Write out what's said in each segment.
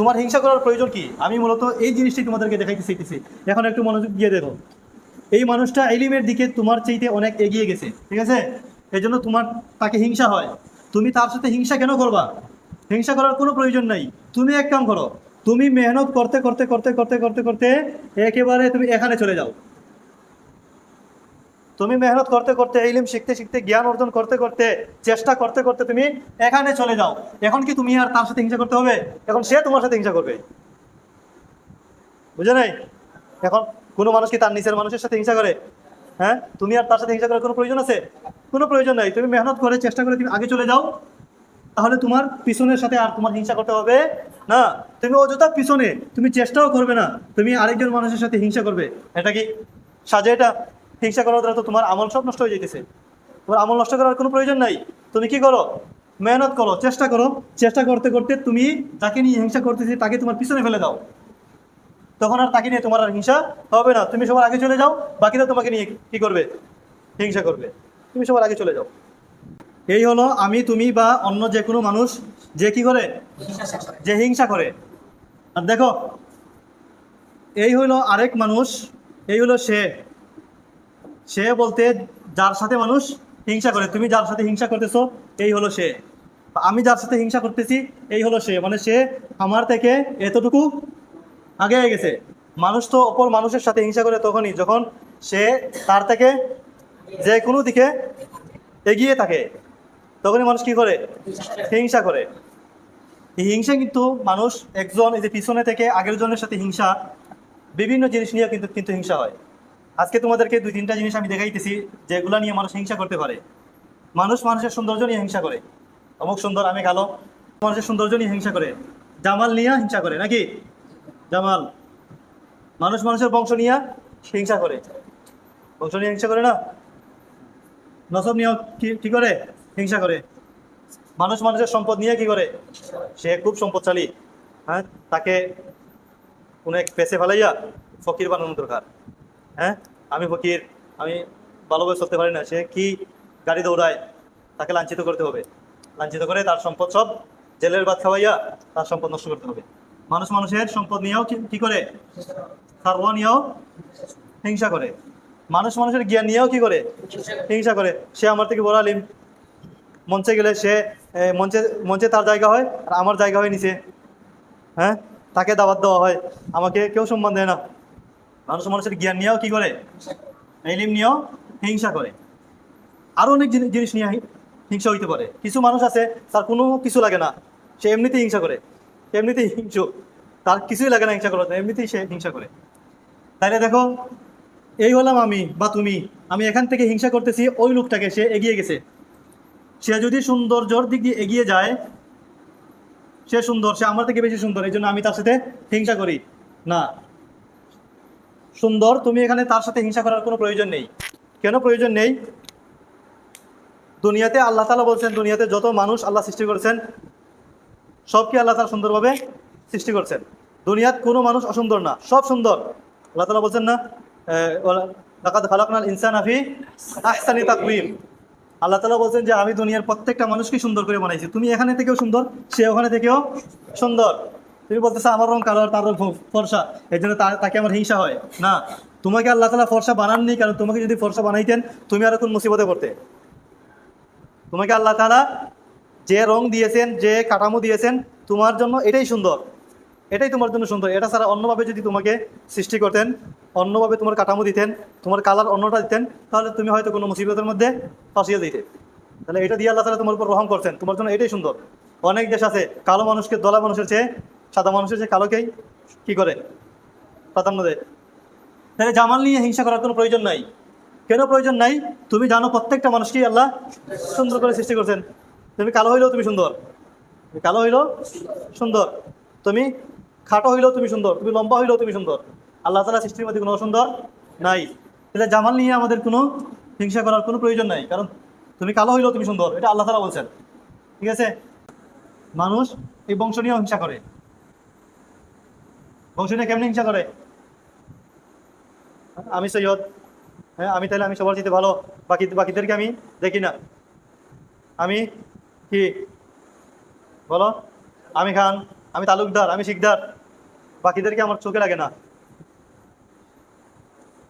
তোমার হিংসা করার প্রয়োজন কি? আমি মূলত এই জিনিসটি তোমাদেরকে দেখাইতে শিখতেছি এখন একটু মনোযোগ দিয়ে দেখো। এই মানুষটা এলিমের দিকে তোমার চাইতে অনেক এগিয়ে গেছে, ঠিক আছে? এই জন্য তোমার তাকে হিংসা হয়। তুমি তার সাথে হিংসা কেন করবা? হিংসা করার কোনো প্রয়োজন নাই। তুমি এক কাম করো, তুমি মেহনত করতে করতে করতে করতে করতে করতে একেবারে তুমি এখানে চলে যাও। তুমি মেহনত করতে করতে, ইলিম শিখতে শিখতে, জ্ঞান অর্জন করতে করতে, চেষ্টা করতে করতে তুমি এখানে চলে যাও। এখন কি তুমি আর তার সাথে হিংসা করতে হবে? এখন সে তোমার সাথে হিংসা করবে। বুঝে নাই? এখন কোনো মানুষ কি তার নিচের মানুষের সাথে হিংসা করে? হ্যাঁ? তুমি আর তার সাথে হিংসা করার কোনো প্রয়োজন আছে? কোনো প্রয়োজন নাই। তুমি মেহনত করে, চেষ্টা করে তুমি আগে চলে যাও। তাহলে তোমার পিছনের সাথে আর তোমার হিংসা করতে হবে না। তুমি অযথা পিছনে, তুমি চেষ্টাও করবে না। তুমি আরেকজন মানুষের সাথে হিংসা করবে। এটা কি সাজে এটা? হিংসা করার দ্বারা তো তোমার আমল সব নষ্ট হয়ে যেতেছে তোমার আমল নষ্ট করার কোনো প্রয়োজন নাই। তুমি কি করো? মেহনত করো, চেষ্টা করো। চেষ্টা করতে করতে তুমি যাকে নিয়ে হিংসা করতেছি, তাকে তোমার পিছনে ফেলে দাও। তখন আর তাকে নিয়ে তোমার আর হিংসা হবে না। তুমি সবার আগে চলে যাও, বাকিরা তোমাকে নিয়ে কি করবে? হিংসা করবে। তুমি সবার আগে চলে যাও। এই হলো আমি, তুমি বা অন্য যে কোনো মানুষ যে কি করে? যে হিংসা করে। আর দেখো, এই হলো আরেক মানুষ, এই হলো সে। সে বলতে যার সাথে মানুষ হিংসা করে, তুমি যার সাথে হিংসা করতেছো, এই হলো সে। আমি যার সাথে হিংসা করতেছি, এই হলো সে। মানে সে আমার থেকে এতটুকু আগে গেছে। মানুষ তো অপর মানুষের সাথে হিংসা করে তখনই যখন সে তার থেকে যে কোনো দিকে এগিয়ে থাকে, তখনই মানুষ কি করে? হিংসা করে। এই হিংসা কিন্তু মানুষ একজন এই যে পিছনে থেকে আগের জনের সাথে হিংসা, বিভিন্ন জিনিস নিয়ে কিন্তু কিন্তু হিংসা হয়। আজকে তোমাদেরকে দুই, তিনটা জিনিস আমি দেখাইতেছি যেগুলো নিয়ে মানুষ হিংসা করতে পারে। মানুষ মানুষের সৌন্দর্য নিয়ে হিংসা করে। অমুক সুন্দর, আমি কালো। মানুষের সৌন্দর্য নিয়ে হিংসা করে। জামাল নিয়ে হিংসা করে, নাকি? জামাল। মানুষ মানুষের বংশ নিয়ে হিংসা করে। বংশ নিয়ে হিংসা করে না? নসব নিয়েও কি করে? হিংসা করে। মানুষ মানুষের সম্পদ নিয়ে কি করে? সে খুব সম্পদশালী। হ্যাঁ তাকে কোনো এক পেছে ফেলাইয়া ফকির বানানো দরকার। হ্যাঁ? আমি ফকির, আমি ভালোভাবে চলতে পারি না। সে কি গাড়ি দৌড়ায়, তাকে লাঞ্ছিত করতে হবে। লাঞ্ছিত করে তার সম্পদ সব জেলের ভাত খাওয়াইয়া তার সম্পদ নষ্ট করতে হবে। মানুষ মানুষের সম্পদ নিয়েও কি- করে? সার্ব নিয়েও হিংসা করে। মানুষ মানুষের জ্ঞান নিয়েও কি করে? হিংসা করে। সে আমার থেকে বড় আলিম। মঞ্চে গেলে সে মঞ্চে মঞ্চে তার জায়গা হয় আর আমার জায়গা হয় নিচে। হ্যাঁ? তাকে দাওয়াত দেওয়া হয়। আমাকে কেউ সম্মান দেয় না। মানুষ মানুষের জ্ঞান নিয়েও কি করে? এলিম নিয়েও হিংসা করে। আরও অনেক জিনি- জিনিস নিয়ে হিংসা হইতে পারে। কিছু মানুষ আছে তার কোনো কিছু লাগে না। সে এমনিতেই হিংসা করে। এমনিতেই হিংসু। তার কিছুই লাগে না হিংসা জন্য, এমনিতেই সে হিংসা করে। তাইলে দেখো এই হলাম আমি বা তুমি। আমি এখান থেকে হিংসা করতেছি ওই লোকটাকে। সে এগিয়ে গেছে। সে যদি সৌন্দর্যর দিক দিয়ে এগিয়ে যায় সে সুন্দর সে আমার থেকে বেশি সুন্দর এই জন্য আমি তার সাথে হিংসা করি। না। সুন্দর, তুমি এখানে তার সাথে হিংসা করার কোনো প্রয়োজন নেই। কেন প্রয়োজন নেই? দুনিয়াতে আল্লাহ তালা বলছেন, দুনিয়াতে যত মানুষ আল্লাহ সৃষ্টি করেছেন সবকে আল্লাহ তালা সুন্দরভাবে সৃষ্টি করছেন? দুনিয়াত কোনো মানুষ অসুন্দর না, সব সুন্দর। আল্লাহ তালা বলছেন না লাকাদ খালাকনাল ইনসান আফি আহসানি তাকওয়িম। আল্লাহ তালা বলছেন যে, আমি দুনিয়ার প্রত্যেকটা মানুষকে সুন্দর করে বানাইছি। তুমি এখানে থেকেও সুন্দর, সে ওখানে থেকেও সুন্দর। তুমি বলতেছো আমার রং কালো তার রং ফর্সা এই জন্য তাকে আমার হিংসা হয়। না, তোমাকে আল্লাহ তালা ফর্সা বানাননি, কারণ তোমাকে যদি ফর্সা বানাইতেন, তুমি আর কোন মুসিবতে পড়তে। তোমাকে আল্লাহ তালা যে রং দিয়েছেন, যে কাঠামো দিয়েছেন, তোমার জন্য এটাই সুন্দর। এটাই তোমার জন্য সুন্দর। এটা ছাড়া অন্যভাবে যদি তোমাকে সৃষ্টি করতেন, অন্যভাবে তোমার কাঠামো দিতেন, তোমার কালার অন্যটা দিতেন, তাহলে তুমি হয়তো কোনো মুসিবতের মধ্যে ফাঁসিয়ে দিতে। তাহলে এটা দিয়ে আল্লাহ তালা তোমার উপর রহম করছেন। তোমার জন্য এটাই সুন্দর। অনেক দেশ আছে, কালো মানুষকে দলা মানুষের চেয়ে সাদা মানুষের চেয়ে কালোকেই কি করে? প্রাধান্য দেয়। তাহলে জামাল নিয়ে হিংসা করার কোনো প্রয়োজন নাই। কেন প্রয়োজন নাই? তুমি জানো প্রত্যেকটা মানুষকেই আল্লাহ সুন্দর করে সৃষ্টি করছেন। তুমি কালো হইলেও তুমি সুন্দর। কালো হইলেও সুন্দর। তুমি খাটো হইলেও তুমি সুন্দর। তুমি লম্বা হইলেও তুমি সুন্দর। আল্লাহ তালা সৃষ্টির মধ্যে কোনো অসুন্দর নাই। তাহলে জামাল নিয়ে আমাদের কোনো হিংসা করার কোনো প্রয়োজন নাই। কারণ তুমি কালো হইলেও তুমি সুন্দর। এটা আল্লাহ তালা বলছেন। ঠিক আছে? মানুষ এই বংশ নিয়েও হিংসা করে। বংশ নিয়ে কেমনি হিংসা করে? আমি সৈয়দ। হ্যাঁ আমি তাহলে আমি সবার চাইতে ভালো। বাকি, বাকিদেরকে আমি দেখি না। আমি কি? বলো। আমি খান, আমি তালুকদার, আমি শিকদার। বাকিদেরকে আমার চোখে লাগে না।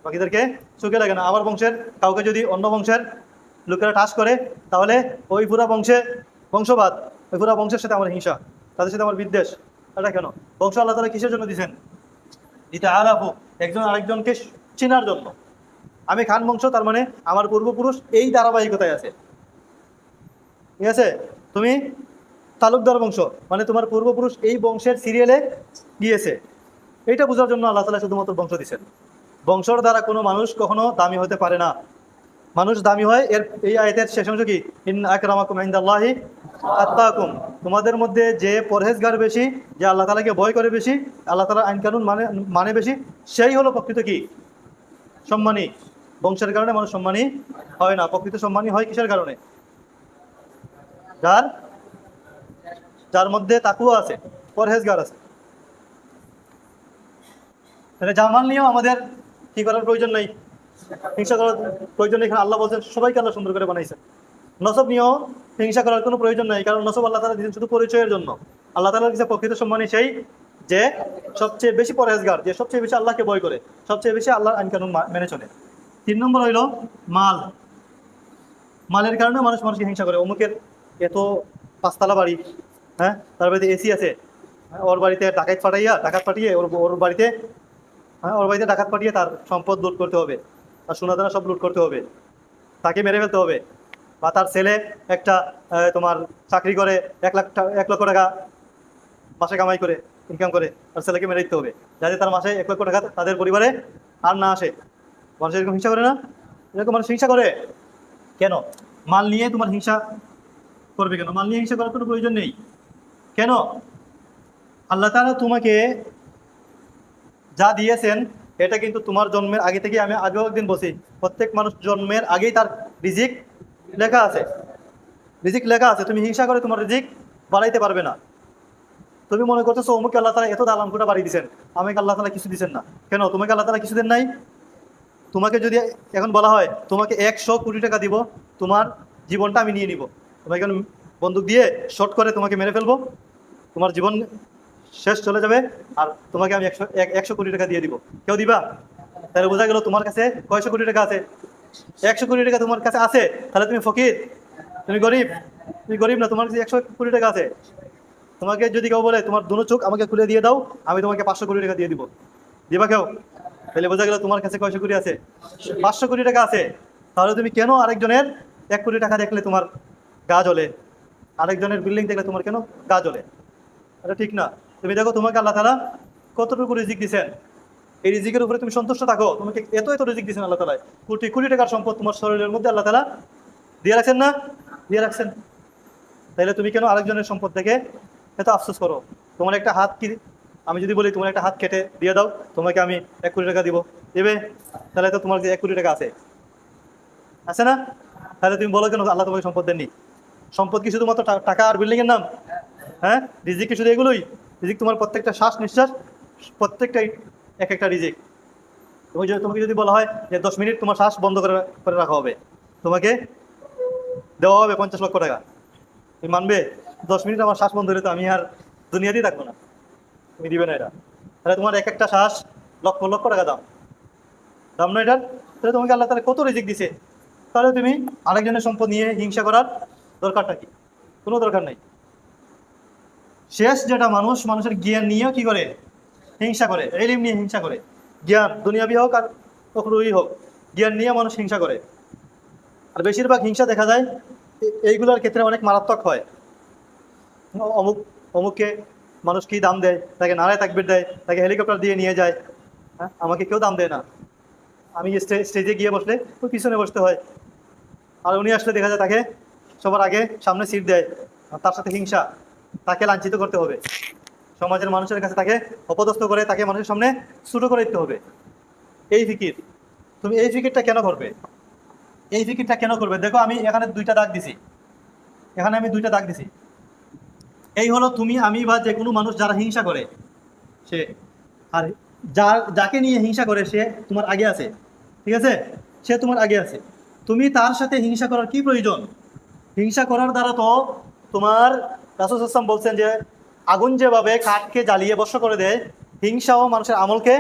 বাকিদেরকে চোখে লাগে না। আমার বংশের কাউকে যদি অন্য বংশের লোকেরা টাস করে, তাহলে ওই পুরা বংশে বংশবাদ, ওই পুরা বংশের সাথে আমার হিংসা, তাদের সাথে আমার বিদ্বেষ। এটা কেন? বংশ আল্লাহ তালা কিসের জন্য দিছেন দিতে আলাপু একজন আরেকজনকে চেনার জন্য। আমি খান বংশ, তার মানে আমার পূর্বপুরুষ এই ধারাবাহিকতায় আছে। ঠিক আছে? তুমি তালুকদার বংশ মানে তোমার পূর্বপুরুষ এই বংশের সিরিয়ালে গিয়েছে। এইটা বোঝার জন্য আল্লাহ তালা শুধুমাত্র বংশ দিচ্ছেন বংশর দ্বারা কোনো মানুষ কখনো দামি হতে পারে না। মানুষ দামি হয়। এর এই আয়তের শেষ অংশ কি? ইন আকরামাকুম ইনদাল্লাহি আত্তাকুম। তোমাদের মধ্যে যে পরহেজগার বেশি, যে আল্লাহ তালাকে ভয় করে বেশি, আল্লাহ তালা আইন কানুন মানে মানে বেশি, সেই হলো প্রকৃত কি? সম্মানী। বংশের কারণে মানুষ সম্মানী হয় না। প্রকৃত সম্মানী হয় কিসের কারণে? যার যার মধ্যে তাকুয়া আছে, পরহেজগার আছে। তাহলে জামাল নিয়েও আমাদের কি করার প্রয়োজন নেই? হিংসা করার প্রয়োজন এখানে আল্লাহ বলছেন, সবাইকে আল্লাহ সুন্দর করে বানাইছেন। নসব নিয়েও হিংসা করার কোনো প্রয়োজন নেই, কারণ নসব আল্লাহ তালা দিয়েছেন শুধু পরিচয়ের জন্য। আল্লাহ তালার কাছে প্রকৃত সম্মানী সেই যে সবচেয়ে বেশি পরহেজগার, যে সবচেয়ে বেশি আল্লাহকে ভয় করে, সবচেয়ে বেশি আল্লাহর আইন কানুন মেনে চলে। তিন নম্বর হইল মাল। মালের কারণে মানুষ মানুষকে হিংসা করে। অমুকের এত পাঁচতলা বাড়ি হ্যাঁ? তার বাড়িতে এসি আছে। ওর বাড়িতে ডাকাত পাঠাইয়া ডাকাত পাঠিয়ে ওর ওর বাড়িতে হ্যাঁ? ওর বাড়িতে ডাকাত পাঠিয়ে তার সম্পদ লুট করতে হবে। তার সোনাদানা সব লুট করতে হবে। তাকে মেরে ফেলতে হবে। বা তার ছেলে একটা তোমার চাকরি করে এক লাখ এক লক্ষ টাকা মাসে কামাই করে ইনকাম করে, তার ছেলেকে মেরে দিতে হবে। যাতে তার মাসে এক লক্ষ টাকা তাদের পরিবারে আর না আসে। মানুষ এরকম হিংসা করে না? এরকম মানুষ হিংসা করে? কেন? মাল নিয়ে তোমার হিংসা করবে কেন? মাল নিয়ে হিংসা করার কোনো প্রয়োজন নেই। কেন? আল্লাহ তাআলা তোমাকে যা দিয়েছেন এটা কিন্তু তোমার জন্মের আগে থেকে আমি আগেও একদিন বসি প্রত্যেক মানুষ জন্মের আগেই তার রিজিক লেখা আছে। রিজিক লেখা আছে, তুমি হিংসা করে তোমার রিজিক বাড়াইতে পারবে না। তুমি মনে করতেছো অমুকে আল্লাহ তালা এত দালান কোটা বাড়িয়ে দিচ্ছেন আমাকে আল্লাহ তালা কিছু দিচ্ছেন না। কেন, তোমাকে আল্লাহ তালা কিছু দেন নাই? তোমাকে যদি এখন বলা হয়, তোমাকে একশো কোটি টাকা দিব, তোমার জীবনটা আমি নিয়ে নিব। তোমাকে এখন বন্দুক দিয়ে শর্ট করে তোমাকে মেরে ফেলব। তোমার জীবন শেষ চলে যাবে আর তোমাকে আমি একশো এক- একশো কোটি টাকা দিয়ে দিব। কেউ দিবা? তাহলে বোঝা গেল তোমার কাছে কয়শো কোটি টাকা আছে। একশো কোটি টাকা তোমার কাছে আছে। তাহলে তুমি ফকির, তুমি গরিব তুমি গরিব না, তোমার কাছে একশো কোটি টাকা আছে। তোমাকে যদি কেউ বলে, তোমার দুনো চোখ আমাকে খুলে দিয়ে দাও, আমি তোমাকে পাঁচশো কোটি টাকা দিয়ে দিব। দিবা কেউ? তাহলে বোঝা গেল তোমার কাছে কয়শো কোটি আছে। পাঁচশো কোটি টাকা আছে। তাহলে তুমি কেন আরেকজনের এক কোটি টাকা দেখলে তোমার গা জ্বলে? আরেকজনের বিল্ডিং দেখলে তোমার কেন গা জ্বলে? এটা ঠিক না। তুমি দেখো, তোমাকে আল্লাহ তালা কতটুকু রিজিক দিছেন? এই রিজিকের উপরে তুমি সন্তুষ্ট থাকো। তোমাকে এত এত রিজিক দিছেন আল্লাহ তালা কোটি কোটি টাকার সম্পদ তোমার শরীরের মধ্যে আল্লাহ তালা দিয়ে রাখছেন না? দিয়ে রাখছেন। তাহলে তুমি কেন আরেকজনের সম্পদ থেকে এত আফসোস করো? তোমার একটা হাত কি? আমি যদি বলি, তোমার একটা হাত কেটে দিয়ে দাও। তোমাকে আমি এক কোটি টাকা দিব। দেবে? তাহলে তো তোমার যে এক কোটি টাকা আছে। আছে না? তাহলে তুমি বলো কেন আল্লাহ তোমাকে সম্পদ দেননি? সম্পদ কি শুধুমাত্র টাকা আর বিল্ডিং এর নাম? হ্যাঁ? রিজিক কি শুধু এগুলোই? রিজিক তোমার প্রত্যেকটা শ্বাস নিঃশ্বাস, প্রত্যেকটাই এক একটা রিজিক। তুমি যদি তোমাকে যদি বলা হয় যে দশ মিনিট তোমার শ্বাস বন্ধ করে করে রাখা হবে, তোমাকে দেওয়া হবে পঞ্চাশ লক্ষ টাকা। তুমি মানবে, দশ মিনিট আমার শ্বাস বন্ধ হলে তো আমি আর দুনিয়াতেই থাকব না। তুমি দিবে না এটা। তাহলে তোমার এক একটা শ্বাস লক্ষ লক্ষ টাকা দাম। দাম না এটার? তাহলে তোমাকে আল্লাহ তাহলে কত রিজিক দিছে? তাহলে তুমি আরেকজনের সম্পদ নিয়ে হিংসা করার দরকারটা কি? কোনো দরকার নেই। শেষ যেটা মানুষ, মানুষের জ্ঞান নিয়েও কি করে? হিংসা করে, এলিম নিয়ে হিংসা করে। জ্ঞান দুনিয়াবি হোক আর কখনোই হোক, জ্ঞান নিয়ে মানুষ হিংসা করে। আর বেশিরভাগ হিংসা দেখা যায় এইগুলোর ক্ষেত্রে অনেক মারাত্মক হয়। অমুক, অমুককে মানুষ কি দাম দেয়? তাকে নারায় তাকবির দেয়, তাকে হেলিকপ্টার দিয়ে নিয়ে যায়। হ্যাঁ আমাকে কেউ দাম দেয় না। আমি স্টে স্টেজে গিয়ে বসলে ওই পিছনে বসতে হয়। আর উনি আসলে দেখা যায় তাকে সবার আগে সামনে সিট দেয়। তার সাথে হিংসা। তাকে লাঞ্ছিত করতে হবে। সমাজের মানুষের কাছে তাকে অপদস্থ করে, তাকে মানুষের সামনে ছোটো করে দিতে হবে। এই ফিকির, তুমি এই ফিকিরটা কেন করবে? এই ফিকিরটা কেন করবে? দেখো, আমি এখানে দুইটা দাগ দিছি। এখানে আমি দুইটা দাগ দিছি। এই হলো তুমি, আমি বা যে কোনো মানুষ যারা হিংসা করে, সে আর যার, যাকে নিয়ে হিংসা করে, সে তোমার আগে আছে। ঠিক আছে? সে তোমার আগে আছে। তুমি তার সাথে হিংসা করার কি প্রয়োজন? হিংসা করার দ্বারা তো তোমার রাসুল আসলাম বলছেন যে, আগুন যেভাবে কাঠকে জ্বালিয়ে বর্ষ করে দেয় হিংসাও মানুষের আমলকে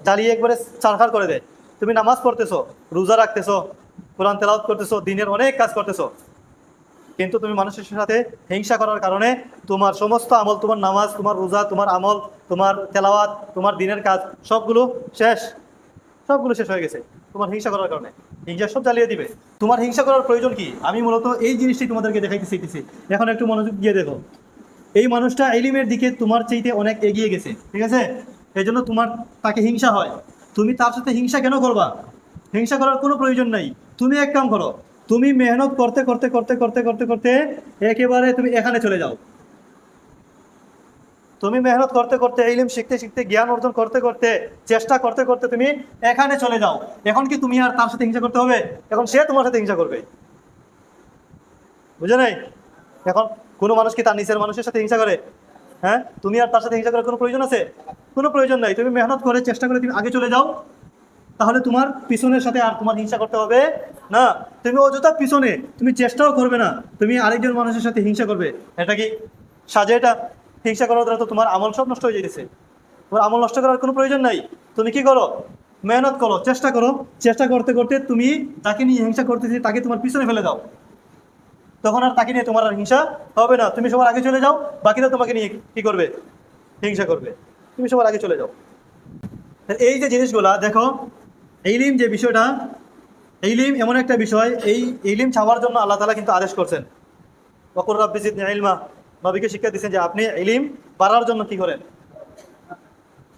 জ্বালিয়ে একবারে চারখার করে দেয়। তুমি নামাজ পড়তেছো, রোজা রাখতেছো, কোরআন তেলাওয়াত করতেছো, দিনের অনেক কাজ করতেছো। কিন্তু তুমি মানুষের সাথে হিংসা করার কারণে তোমার সমস্ত আমল, তোমার নামাজ, তোমার রোজা, তোমার আমল, তোমার তেলাওয়াত, তোমার দিনের কাজ, সবগুলো শেষ। সবগুলো শেষ হয়ে গেছে। তোমার হিংসা করার কারণে। হিংসা সব জ্বালিয়ে দিবে। তোমার হিংসা করার প্রয়োজন কি? আমি মূলত এই জিনিসটাই তোমাদেরকে দেখাইতে চাইতেছি। এখন একটু মনোযোগ দিয়ে দেখো। এই মানুষটা এলিমের দিকে তোমার চাইতে অনেক এগিয়ে গেছে। ঠিক আছে? এই জন্য তোমার তাকে হিংসা হয়। তুমি তার সাথে হিংসা কেন করবা? হিংসা করার কোনো প্রয়োজন নাই। তুমি এক কাম করো। তুমি মেহনত করতে করতে করতে করতে করতে করতে একেবারে তুমি এখানে চলে যাও। তুমি মেহনত করতে করতে, ইলিম শিখতে শিখতে, জ্ঞান অর্জন করতে করতে, চেষ্টা করতে করতে তুমি এখানে চলে যাও। এখন কি তুমি আর তার সাথে হিংসা করতে হবে? এখন সে তোমার সাথে হিংসা করবে। বুঝে নাই? এখন কোনো মানুষ কি তার নিচের মানুষের সাথে হিংসা করে? হ্যাঁ? তুমি আর তার সাথে হিংসা করার কোনো প্রয়োজন আছে? কোনো প্রয়োজন নাই। তুমি মেহনত করে, চেষ্টা করে তুমি আগে চলে যাও। তাহলে তোমার পিছনের সাথে আর তোমার হিংসা করতে হবে না। তুমি অযথা পিছনে, তুমি চেষ্টাও করবে না। তুমি আরেকজন মানুষের সাথে হিংসা করবে। এটা কি সাজে এটা? হিংসা করার দ্বারা তো তোমার আমল সব নষ্ট হয়ে যেতেছে তোমার আমল নষ্ট করার কোনো প্রয়োজন নাই। তুমি কি করো? মেহনত করো, চেষ্টা করো। চেষ্টা করতে করতে তুমি তাকে নিয়ে হিংসা করতেছি, তাকে তোমার পিছনে ফেলে দাও। তখন আর তাকে নিয়ে তোমার আর হিংসা হবে না। তুমি সবার আগে চলে যাও, বাকিরা তোমাকে নিয়ে কি করবে? হিংসা করবে। তুমি সবার আগে চলে যাও। এই যে জিনিসগুলা, দেখো এইলিম যে বিষয়টা এইলিম এমন একটা বিষয়, এই এইলিম ছাওয়ার জন্য আল্লাহ তালা কিন্তু আদেশ করছেন। বকর রাব্বিজিদ ইলমা। নবীকে শিক্ষা দিচ্ছেন যে আপনি ইলিম বাড়ার জন্য কি করেন?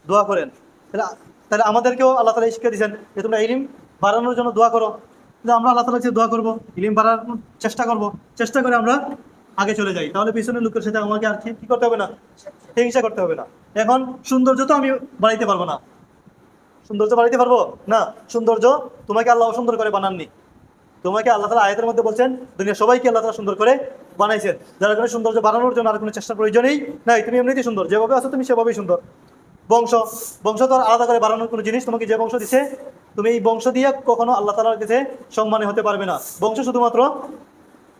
দোয়া করেন। তাহলে তাহলে আমাদেরকেও আল্লাহ তালা শিক্ষা দিচ্ছেন যে তোমরা ইলিম বাড়ানোর জন্য দোয়া করো। যে আমরা আল্লাহ তালা দোয়া করব, ইলিম বাড়ানোর চেষ্টা করব। চেষ্টা করে আমরা আগে চলে যাই। তাহলে পিছনের লোকের সাথে আমাকে আর কি কি করতে হবে না? হিংসা করতে হবে না। এখন সৌন্দর্য তো আমি বাড়াইতে পারব না। সৌন্দর্য বাড়াইতে পারব না? সৌন্দর্য তোমাকে আল্লাহ সুন্দর করে বানাননি। তোমাকে আল্লাহ তালা আয়াতের মধ্যে বলছেন দুনিয়া সবাইকে আল্লাহ তালা সুন্দর করে বানাইছেন। যার কারণে সৌন্দর্য বানানোর জন্য আর কোনো চেষ্টা প্রয়োজনই নাই, তুমি এমনিতেই সুন্দর। যেভাবে আছো তুমি সেভাবেই সুন্দর। বংশ বংশ তো আলাদা করে বাড়ানোর কোনো জিনিস তোমাকে যে বংশ দিছে, তুমি এই বংশ দিয়ে কখনো আল্লাহ তালার কাছে সম্মানে হতে পারবে না। বংশ শুধুমাত্র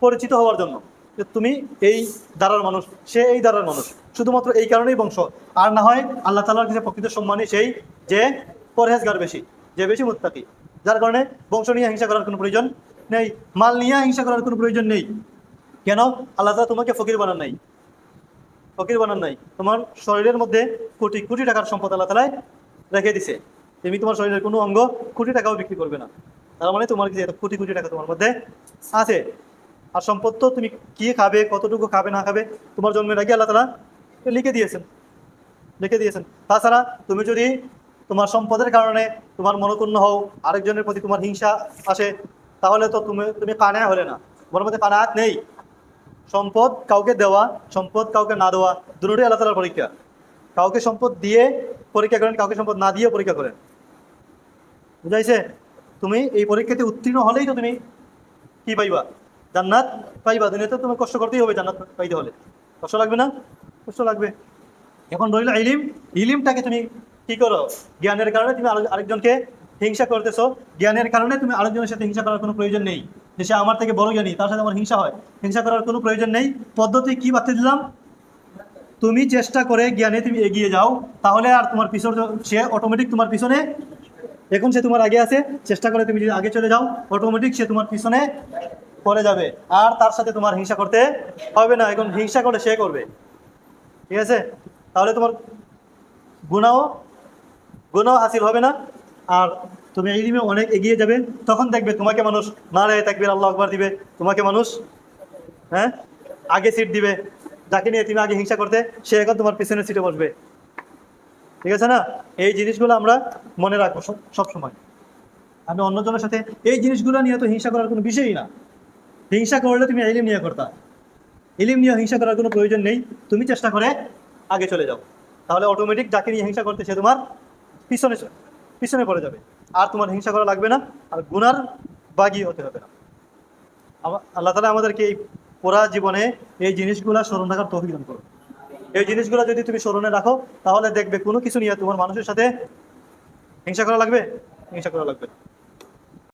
পরিচিত হওয়ার জন্য যে তুমি এই দ্বারার মানুষ, সে এই দ্বারার মানুষ। শুধুমাত্র এই কারণেই বংশ। আর না হয় আল্লাহ তালার কাছে প্রকৃত সম্মানই সেই যে পরহেজগার বেশি, যে বেশি মুত্তাকি। যার কারণে বংশ নিয়ে হিংসা করার কোনো প্রয়োজন নেই। মাল নিয়ে হিংসা করার কোনো প্রয়োজন নেই। কেন? আল্লাহ তালা তোমাকে ফকির বানান নাই। ফকির বানান নাই। তোমার শরীরের মধ্যে কোটি কোটি টাকার সম্পদ আল্লাহ তালায় রেখে দিছে। তুমি তোমার শরীরের কোনো অঙ্গ কোটি টাকাও বিক্রি করবে না। তার মানে তোমার কি কোটি কোটি টাকা তোমার মধ্যে আছে। আর সম্পদ তো তুমি কি খাবে, কতটুকু খাবে, না খাবে, তোমার জন্মের আগে আল্লাহ তালা লিখে দিয়েছেন। লিখে দিয়েছেন। তাছাড়া তুমি যদি তোমার সম্পদের কারণে তোমার মনক্ষুণ্ণ হও, আরেকজনের প্রতি তোমার হিংসা আসে তাহলে তো তুমি তুমি কানা হলে না। তোমার মধ্যে কানাত নেই। সম্পদ কাউকে দেওয়া, সম্পদ কাউকে না দেওয়া, দুটোই আল্লাহ তালার পরীক্ষা। কাউকে সম্পদ দিয়ে পরীক্ষা করেন, কাউকে সম্পদ না দিয়ে পরীক্ষা করেন। বুঝাইছে? তুমি এই পরীক্ষাতে উত্তীর্ণ হলেই তো তুমি কি পাইবা? জান্নাত পাইবা। দুনিয়াতে তোমার কষ্ট করতেই হবে জান্নাত পাইতে হলে। কষ্ট লাগবে না? কষ্ট লাগবে। এখন রইল ইলিম। ইলিমটাকে তুমি কি করো? জ্ঞানের কারণে তুমি আরেক- আরেকজনকে হিংসা করতেছো, জ্ঞানের কারণে তুমি আরেকজনের সাথে হিংসা করার কোনো প্রয়োজন নেই। যে সে আমার থেকে বড় জ্ঞানী, তার সাথে আমার হিংসা হয়। হিংসা করার কোনো প্রয়োজন নেই। পদ্ধতি কি বাড়তে দিলাম? তুমি চেষ্টা করে জ্ঞানে তুমি এগিয়ে যাও, তাহলে আর তোমার পিছনে সে অটোমেটিক তোমার পিছনে, এখন সে তোমার আগে আছে, চেষ্টা করে তুমি যদি আগে চলে যাও অটোমেটিক সে তোমার পিছনে পড়ে যাবে। আর তার সাথে তোমার হিংসা করতে হবে না, এখন হিংসা করে সে করবে। ঠিক আছে? তাহলে তোমার গুণাও গুণাও হাসিল হবে না। আর তুমি দিনে অনেক এগিয়ে যাবে, তখন দেখবে তোমাকে মানুষ না রে তাকবির আল্লাহ আকবার দিবে, তোমাকে মানুষ হ্যাঁ আগে সিট দিবে, যাকে নিয়ে তুমি আগে হিংসা করতে, সে এখন তোমার পিছনের সিটে বসবে। ঠিক আছে না? এই জিনিসগুলো আমরা মনে রাখব সব সময়। আমি অন্যজনের সাথে এই জিনিসগুলো নিয়ে তো হিংসা করার কোনো বিষয়ই না। হিংসা করলে তুমি ইলিম নিয়ে করতা। ইলিম নিয়ে হিংসা করার কোনো প্রয়োজন নেই। তুমি চেষ্টা করে আগে চলে যাও। তাহলে অটোমেটিক যাকে নিয়ে হিংসা করতে সে তোমার পিছনে পিছনে পড়ে যাবে। আর তোমার হিংসা করা লাগবে না, আর গুনার বাগি হতে হবে না। আল্লাহ তালা আমাদেরকে এই পুরা জীবনে এই জিনিসগুলো স্মরণ রাখার তৌফিক দান করো এই জিনিসগুলো যদি তুমি স্মরণে রাখো, তাহলে দেখবে কোনো কিছু নিয়ে তোমার মানুষের সাথে হিংসা করা লাগবে, হিংসা করা লাগবে।